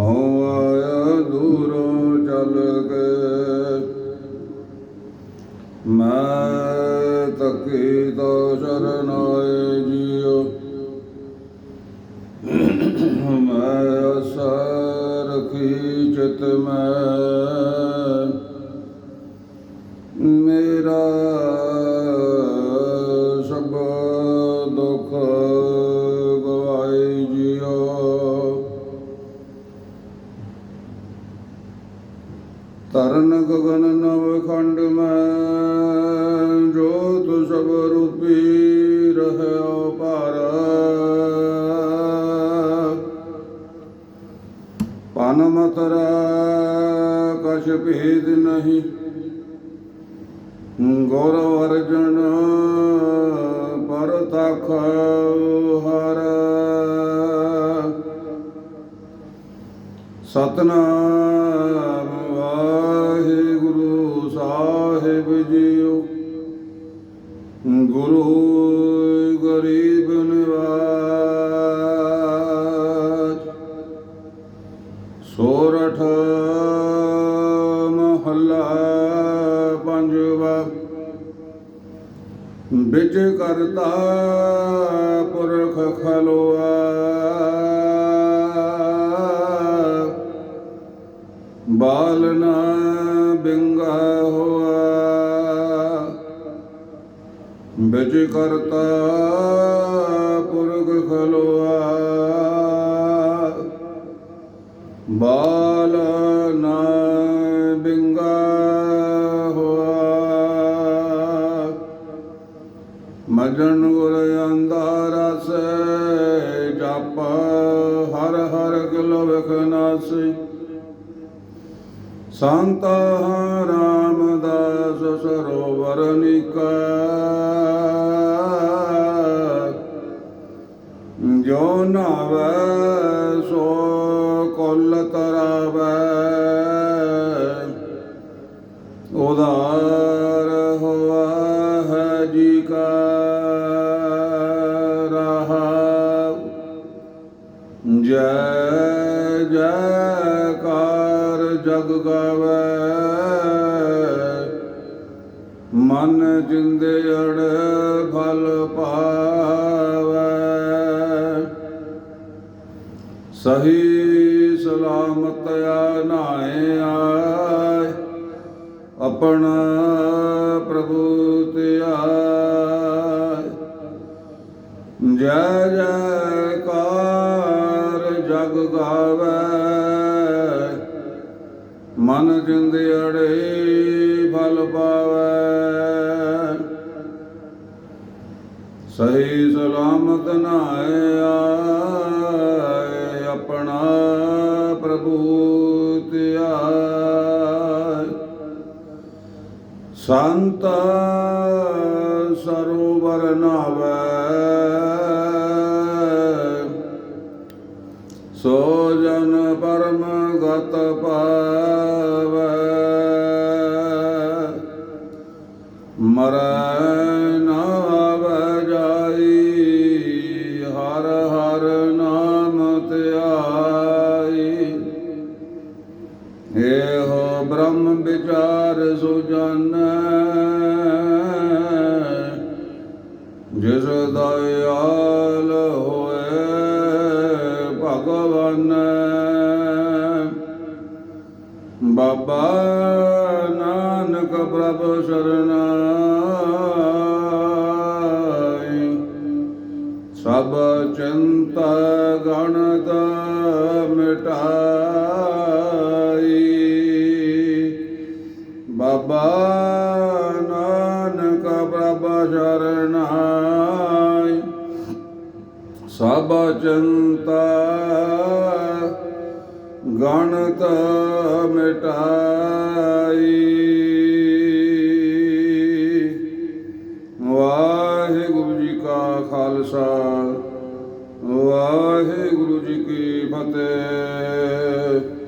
ਹਉ ਆਇਆ ਦੂਰੋਂ ਚੱਲ ਕੇ। ਮੈਂ ਤਕੀ ਤੋ ਸ਼ਰਨ ਤਰਨ ਗਗਨ ਨਵਖੰਡ ਮੈਂ, ਜੋਤ ਸਭ ਰੂਪੀ ਰਹਿਓ ਭਾਰ। ਪਨ ਮਤਰਾ ਕਛ ਭੇਦ ਨਹੀਂ। ਗੁਰ ਅਰਜਨ ਪਰ ਤਖ ਹਰ। ਸਤਨਾਮ ਪੰਜਵਾ ਵਿੱਚ ਕਰਤਾ ਪੁਰਖ ਖਲੋਆ। ਬਾਲਨਾ ਬਿੰਗਾ ਹੋਆ। ਵਿੱਚ ਕਰਤਾ ਪੁਰਖ ਖਲੋਆ। ਬਾਲ ਨਾ ਆਪਾ ਹਰ ਹਰ ਕਿਲ ਵਿਖਨਾਸੀ ਸੰਤ ਰਾਮਦਾਸ ਸਰੋਵਰ ਨਿਕਾ। ਜੋ ਨਾਵੈ, ਸੋ ਕੁਲ ਤਰਾਵੈ। ਉਦਾਰ ਹੋਆ ਹੈ ਜੀ ਕਾ। ਜੈ ਜੈਕਾਰ ਜਗ ਗਾਵੇ। ਮਨ ਜਿੰਦੇ ਅੜ ਫਲ ਪਾਵੇ। ਸਹੀ ਸਲਾਮਤ ਆ ਨਾਏ ਆਏ। ਆਪਣਾ ਪ੍ਰਭੂ ਤੇ ਆਏ ਜੈ ਜੈਕਾਰ ਗਾਵੇ। ਮਨ ਜਿੰਦ ਅੜੇ ਫਲ ਪਾਵੇ। ਸਹੀ ਸਲਾਮਤ ਨਾਏ ਆਪਣਾ ਪ੍ਰਭੂ ਤੇ ਸੰਤ ਸਰੋਵਰ ਨਾਵੇ ਪਰਮ ਗਤ ਪਾਵੇ। ਮਰੈ ਨਾ ਆਵੈ ਜਾਈ, ਹਰ ਹਰ ਨਾਮ ਧਿਆਈ। ਇਹੋ ਬ੍ਰਹਮ ਵਿਚਾਰ ਸੁਜਨ, ਜਿਸ ਦਇਆ ਬਾਬਾ ਨਾਨਕ ਪ੍ਰਭ ਸਰਨਾਈ। ਸਭ ਚਿੰਤਾ ਗਣਤ ਮਿਟਾਈ। ਬਾਬਾ ਨਾਨਕ ਪ੍ਰਭ ਸ਼ਰਨਾਈ। ਸਭ ਚਿੰਤਾ ਗਣਤ ਮਿਟਾਈ। ਵਾਹਿਗੁਰੂ ਜੀ ਕਾ ਖਾਲਸਾ ਵਾਹਿਗੁਰੂ ਜੀ ਕੀ ਫਤਿਹ।